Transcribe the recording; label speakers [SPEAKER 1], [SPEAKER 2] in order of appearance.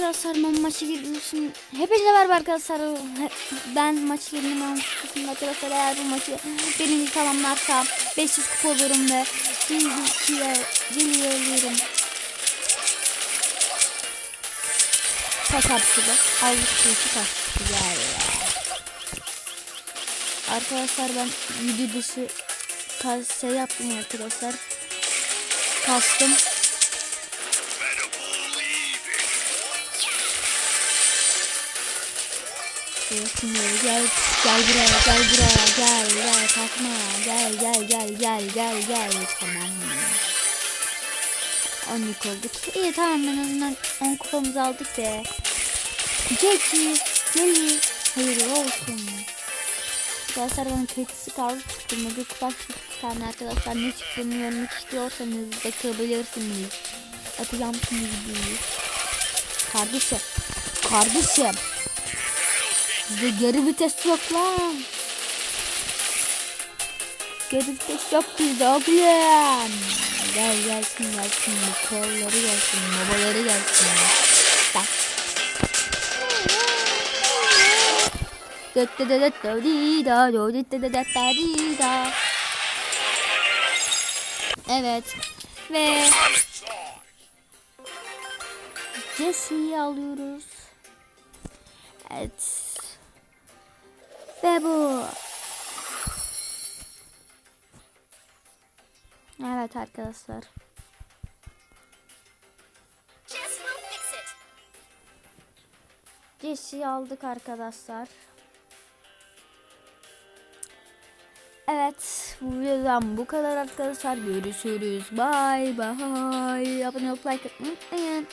[SPEAKER 1] Arkadaşlar ben maçı girdim. Hepinize merhaba arkadaşlar. Ben maçı girdim. Maçı arkadaşlar eğer bu maçı birinci tamamlarsa 500 kupa olurum ve bilgiye geliyorum. Kaç hapsi bu? Aldık şu iki kaç. Güzel. Arkadaşlar ben video dışı şey yaptım arkadaşlar. Kastım. Şimdi gel gel buraya gel buraya. Gel gel kalkma gel gel gel gel gel gel. Tamam. 12 olduk. İyi tamam. En azından 10 kupamızı aldık be. Jackie Jelly hayır olsun. Arkadaşlar bana kötüsü kaldı. Çıktığımda bir kupa çıktı tane arkadaşlar ne çıktığını görmek istiyorsanız bakabilirsiniz atacağım şimdi videoyu. Kardeşim. Kardeşim Bizde geri vites yok lan. Geri vites yok bizde oğlum. Gel gelsin gelsin. Kolları gelsin. Babaları gelsin. Bak. Evet. Ve Jesse'yi alıyoruz. Evet. Ve bu. Evet arkadaşlar. Jesse'yi aldık arkadaşlar. Evet bu videodan bu kadar arkadaşlar. Görüşürüz. Bye bye. Abone olup like atmayı unutmayın.